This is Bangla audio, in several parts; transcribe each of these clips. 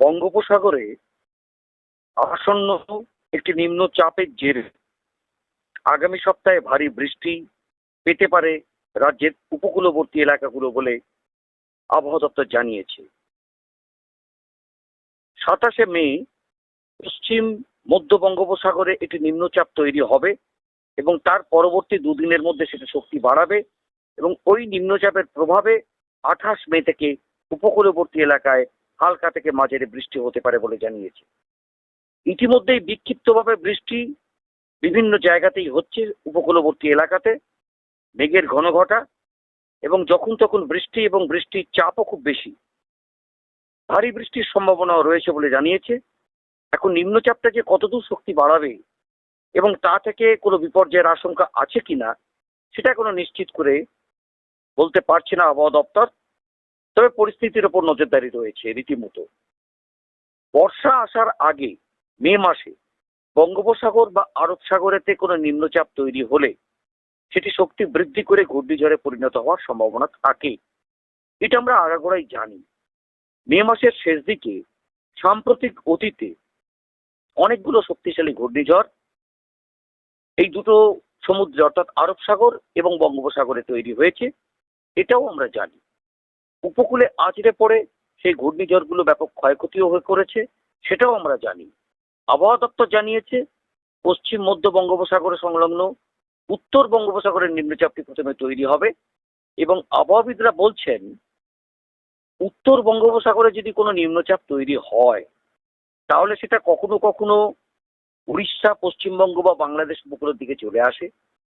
বঙ্গোপসাগরে আসন্ন একটি নিম্নচাপের জেরে আগামী সপ্তাহে ভারী বৃষ্টি পেতে পারে রাজ্যের উপকূলবর্তী এলাকাগুলো বলে আবহাওয়া দপ্তর জানিয়েছে। সাতাশে মে পশ্চিম মধ্য বঙ্গোপসাগরে একটি নিম্নচাপ তৈরি হবে এবং তার পরবর্তী দুদিনের মধ্যে সেটা শক্তি বাড়াবে এবং ওই নিম্নচাপের প্রভাবে আঠাশ মে থেকে উপকূলবর্তী এলাকায় হালকা থেকে মাঝারি বৃষ্টি হতে পারে বলে জানিয়েছে। ইতিমধ্যেই বিক্ষিপ্তভাবে বৃষ্টি বিভিন্ন জায়গাতেই হচ্ছে উপকূলবর্তী এলাকাতে। মেঘের ঘন ঘটা এবং যখন তখন বৃষ্টি এবং বৃষ্টির চাপও খুব বেশি। ভারী বৃষ্টির সম্ভাবনাও রয়েছে বলে জানিয়েছে। এখন নিম্নচাপটা যে কতদূর শক্তি বাড়াবে এবং তা থেকে কোনো বিপর্যয়ের আশঙ্কা আছে কিনা, সেটা কোনো নিশ্চিত করে বলতে পারছে না আবহাওয়া দপ্তর। তবে পরিস্থিতির ওপর নজরদারি রয়েছে রীতিমতো। বর্ষা আসার আগে, মে মাসে বঙ্গোপসাগর বা আরব সাগরেতে কোনো নিম্নচাপ তৈরি হলে সেটি শক্তি বৃদ্ধি করে ঘূর্ণিঝড়ে পরিণত হওয়ার সম্ভাবনা থাকে। এটা আমরা আগাগোড়াই জানি। মে মাসের শেষ দিকে সাম্প্রতিক অতীতে অনেকগুলো শক্তিশালী ঘূর্ণিঝড়, এই দুটো সমুদ্রে অর্থাৎ আরব সাগর এবং বঙ্গোপসাগরে তৈরি হয়েছে, এটাও আমরা জানি। উপকূলে আছড়ে পড়ে সেই ঘূর্ণিঝড়গুলো ব্যাপক ক্ষয়ক্ষতিও হয়ে করেছে, সেটাও আমরা জানি। আবহাওয়া দপ্তর জানিয়েছে, পশ্চিম মধ্য বঙ্গোপসাগরে সংলগ্ন উত্তর বঙ্গোপসাগরের নিম্নচাপটি প্রথমে তৈরি হবে এবং আবহাওয়াবিদরা বলছেন, উত্তর বঙ্গোপসাগরে যদি কোনো নিম্নচাপ তৈরি হয়, তাহলে সেটা কখনো কখনো উড়িষ্যা, পশ্চিমবঙ্গ বা বাংলাদেশ উপকূলের দিকে চলে আসে।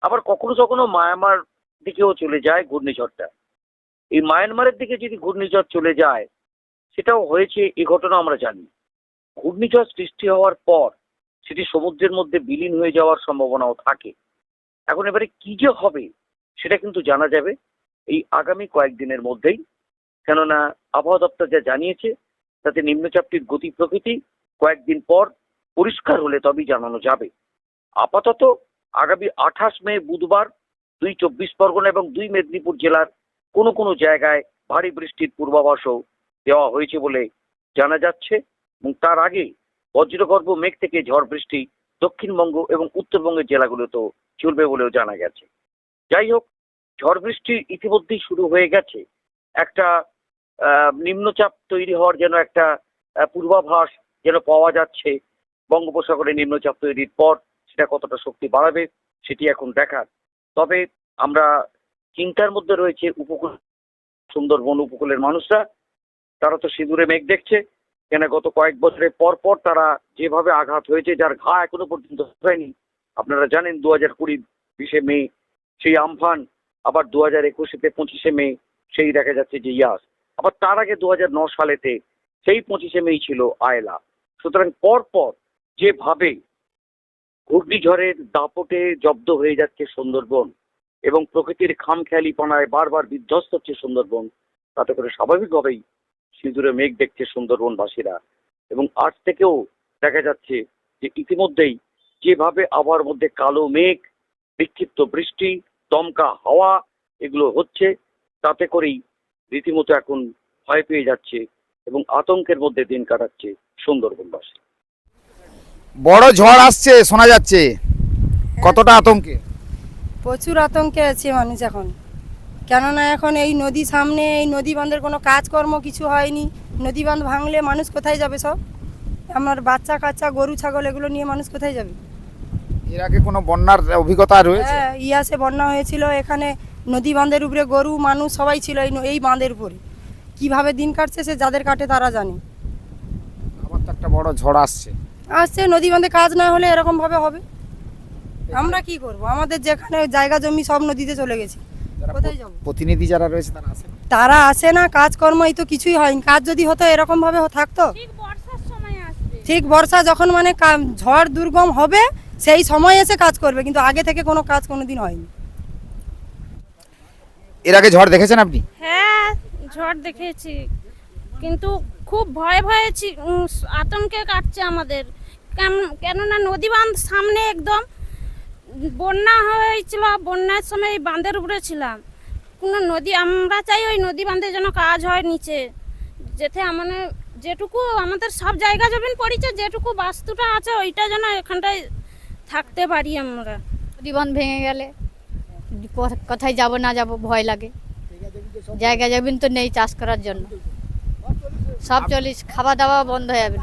আবার কখনো কখনো মায়ানমার দিকেও চলে যায় ঘূর্ণিঝড়টা। এই মায়ানমারের দিকে যদি ঘূর্ণিঝড় চলে যায়, সেটাও হয়েছে এই ঘটনা আমরা জানি। ঘূর্ণিঝড় সৃষ্টি হওয়ার পর সেটি সমুদ্রের মধ্যে বিলীন হয়ে যাওয়ার সম্ভাবনাও থাকে। এখন এবারে কি যে হবে, সেটা কিন্তু জানা যাবে এই আগামী কয়েকদিনের মধ্যেই। কেননা আবহাওয়া দপ্তর যা জানিয়েছে, তাতে নিম্নচাপটির গতি প্রকৃতি কয়েকদিন পর পরিষ্কার হলে তবেই জানানো যাবে। আপাতত আগামী আঠাশ মে বুধবার দুই চব্বিশ পরগনা এবং দুই মেদিনীপুর জেলার কোনো কোনো জায়গায় ভারী বৃষ্টির পূর্বাভাসও দেওয়া হয়েছে বলে জানা যাচ্ছে এবং তার আগে বজ্রগর্ভ মেঘ থেকে ঝড় বৃষ্টি দক্ষিণবঙ্গ এবং উত্তরবঙ্গের জেলাগুলোতেও চলবে বলেও জানা গেছে। যাই হোক, ঝড় বৃষ্টি ইতিমধ্যেই শুরু হয়ে গেছে। একটা নিম্নচাপ তৈরি হওয়ার যেন একটা পূর্বাভাস যেন পাওয়া যাচ্ছে, বঙ্গোপসাগরে নিম্নচাপ তৈরির পর সেটা কতটা শক্তি বাড়াবে সেটি এখন দেখার। তবে আমরা চিন্তার মধ্যে রয়েছে উপকূল, সুন্দরবন উপকূলের মানুষরা। তারা তো সিঁদুরে মেঘ দেখছে। কেন গত কয়েক বছরের পর পর তারা যেভাবে আঘাত হয়েছে, যার ঘা এখনও পর্যন্ত হয়নি। আপনারা জানেন দু হাজার কুড়ি বিশে মে সেই আমফান, আবার দু হাজার একুশেতে পঁচিশে মে সেই দেখা যাচ্ছে যে ইয়াস। আবার তার আগে দু হাজার ন সালেতে সেই পঁচিশে মেই ছিল আয়লা। সুতরাং পর পর যেভাবে ঘূর্ণিঝড়ের দাপটে জব্দ হয়ে যাচ্ছে সুন্দরবন এবং প্রকৃতির খামখেয়ালিপনায় বারবার বিধ্বস্ত হচ্ছে সুন্দরবন। তাতে করে স্বাভাবিকভাবেই সিঁদুরে মেঘ দেখছে সুন্দরবনবাসীরা। এবং আজ থেকেও দেখা যাচ্ছে যে ইতিমধ্যেই যেভাবে আবহাওয়ার মধ্যে কালো মেঘ, বিক্ষিপ্ত বৃষ্টি, দমকা হাওয়া এগুলো হচ্ছে, তাতে করেই রীতিমতো এখন ভয় পেয়ে যাচ্ছে এবং আতঙ্কের মধ্যে দিন কাটাচ্ছে সুন্দরবনবাসী। বড় ঝড় আসছে, শোনা যাচ্ছে। কতটা আতঙ্কে? প্রচুর আতঙ্কে আছে মানুষ এখন। কেননা এখন এই নদী সামনে এই নদী বাঁধের কোনো কাজকর্ম কিছু হয়নি। নদী বাঁধ ভাঙলে মানুষ কোথায় যাবে সব? আমার বাচ্চা কাচ্চা গরু ছাগল এগুলো নিয়ে মানুষ কোথায় যাবে? এর আগে কোনো বন্যার অভিজ্ঞতা রয়েছে? হ্যাঁ ইয়াসে বন্যা হয়েছিল এখানে নদী বাঁধের উপরে গরু মানুষ সবাই ছিল এই এই বাঁধের উপরে। কীভাবে দিন কাটছে সে যাদের কাটে তারা জানে। আবার তো একটা বড় ঝড় আসছে। আসছে নদী বাঁধে কাজ না হলে এরকম ভাবে হবে। আমরা কি করব? আমাদের যেখানে জায়গা জমি সব নদীতে চলে গেছে। কোথায় যাব? প্রতিনিধি যারা রয়েছে তারা আসে তারা আসে না কাজকর্ম এই তো কিছুই হয়নি। কাজ যদি হতো এরকম ভাবে থাকতো। ঠিক বর্ষার সময় আসবে। ঠিক বর্ষা যখন মানে ঝড় দুর্গম হবে সেই সময় এসে কাজ করবে কিন্তু আগে থেকে কোনো কাজ কোনোদিন হয়নি। এর আগে ঝড় দেখেছেন আপনি? হ্যাঁ ঝড় দেখেছি। কিন্তু খুব ভয়ে ভয়ে উম, আতঙ্কে কাটছে আমাদের। কেন- কেননা নদী বাঁধ সামনে একদম বন্যা হয়েছিল বন্যার সময় বাঁধের উপরে ছিলাম। কোনো নদী আমরা চাই ওই নদী বাঁধে যেন কাজ হয় নিচে। যেতে মানে যেটুকু আমাদের সব জায়গা জমিন পড়েছে যেটুকু বাস্তুটা আছে ওইটা যেন এখানটায় থাকতে পারি আমরা। নদীবন্ধ ভেঙে গেলে কোথায় যাব না যাব ভয় লাগে। জায়গা জমিন তো নেই চাষ করার জন্য। সব চলিস খাওয়া দাওয়া বন্ধ হয়ে যাবে।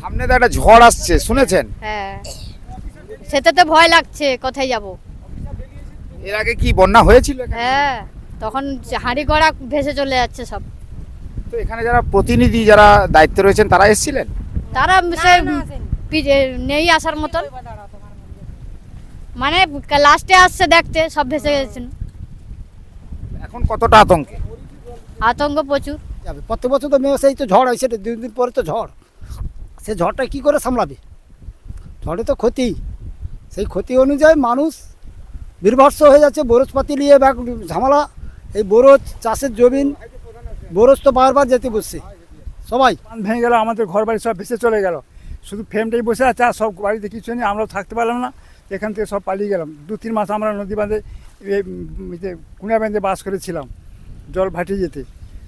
সামনে তো একটা ঝড় আসছে শুনেছেন? হ্যাঁ। সেটা তো ভয় লাগছে কোথায় যাব? এর আগে কি বন্যা হয়েছিল হ্যাঁ তখন হাঁড়ি গড়া ভেসে চলে যাচ্ছে সব। তো এখানে যারা প্রতিনিধি যারা দায়িত্বে রয়েছেন তারা এসেছিলেন? তারা নেই আসার মতন। মানে লাস্টে আসছে দেখতে সব ভেসে গেছেন এখন কতটা আতঙ্কে? আতঙ্ক প্রচুর। যাবে। প্রত্যেক বছর তো মেয়ে সেই তো ঝড় হয় সেটা দুই দিন পরে তো ঝড়। সে ঝড়টা কি করে সামলাবে? ঝড়ে তো ক্ষতি। সেই ক্ষতি অনুযায়ী মানুষ বিভৎস হয়ে যাচ্ছে। বরজপাতি নিয়ে ব্যাগ ঝামেলা। এই বরজ চাষের জমিন, বরজ তো বারবার যেতে বসছে। সবাই। ভেঙে গেল, আমাদের ঘর বাড়ি সব ভেসে চলে গেল। শুধু ফ্রেমটাই বসে আছে আর সব বাড়িতে কিছু নেই, আমরাও থাকতে পারলাম না। এখান থেকে সব পালিয়ে গেলাম। দু তিন মাস আমরা নদী বাঁধে কুঁড়া বেঁধে বাস করেছিলাম জল ভাটিয়ে যেতে।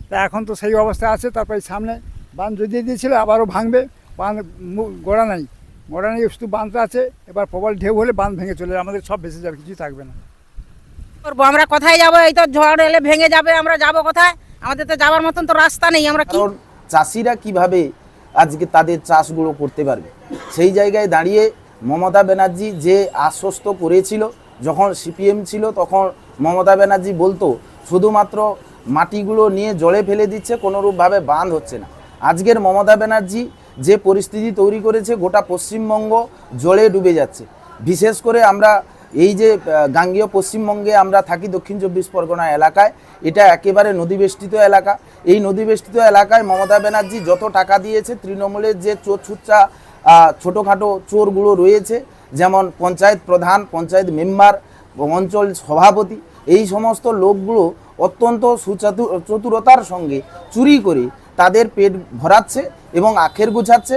তা এখন তো সেই অবস্থা আছে, তারপরে সামনে বাঁধ জড়িয়ে দিয়েছিল আবারও ভাঙবে, বাঁধ গোড়া নাই। নেই শুধু বাঁধটা আছে এবার প্রবল ঢেউ হলে বাঁধ ভেঙে চলে যাবে আমাদের সব ভেসে যাবে কিছুই থাকবে না। করব আমরা কোথায় যাব? এই তো ঝড় এলে ভেঙে যাবে আমরা যাব কোথায়? আমাদের তো যাওয়ার মতন তো রাস্তা নেই আমরা কি চাষিরা কীভাবে আজকে তাদের চাষগুলো করতে পারবে? সেই জায়গায় দাঁড়িয়ে মমতা ব্যানার্জি যে আশ্বস্ত করেছিল যখন সিপিএম ছিল তখন মমতা ব্যানার্জি বলতো শুধুমাত্র মাটিগুলো নিয়ে জলে ফেলে দিচ্ছে কোনোরূপভাবে বাঁধ হচ্ছে না। আজকের মমতা ব্যানার্জি যে পরিস্থিতি তৈরি করেছে গোটা পশ্চিমবঙ্গ জলে ডুবে যাচ্ছে। বিশেষ করে আমরা এই যে গাঙ্গেয় পশ্চিমবঙ্গে আমরা থাকি দক্ষিণ চব্বিশ পরগনা এলাকায়, এটা একেবারে নদীবেষ্টিত এলাকা। এই নদীবেষ্টিত এলাকায় মমতা ব্যানার্জি যত টাকা দিয়েছে, তৃণমূলের যে চোর ছুচ্চা ছোটোখাটো চোরগুলো রয়েছে, যেমন পঞ্চায়েত প্রধান, পঞ্চায়েত মেম্বার, অঞ্চল সভাপতি, এই সমস্ত লোকগুলো অত্যন্ত সুচাতু, চতুরতার সঙ্গে চুরি করে তাদের পেট ভরাচ্ছে এবং আখের গুছাচ্ছে।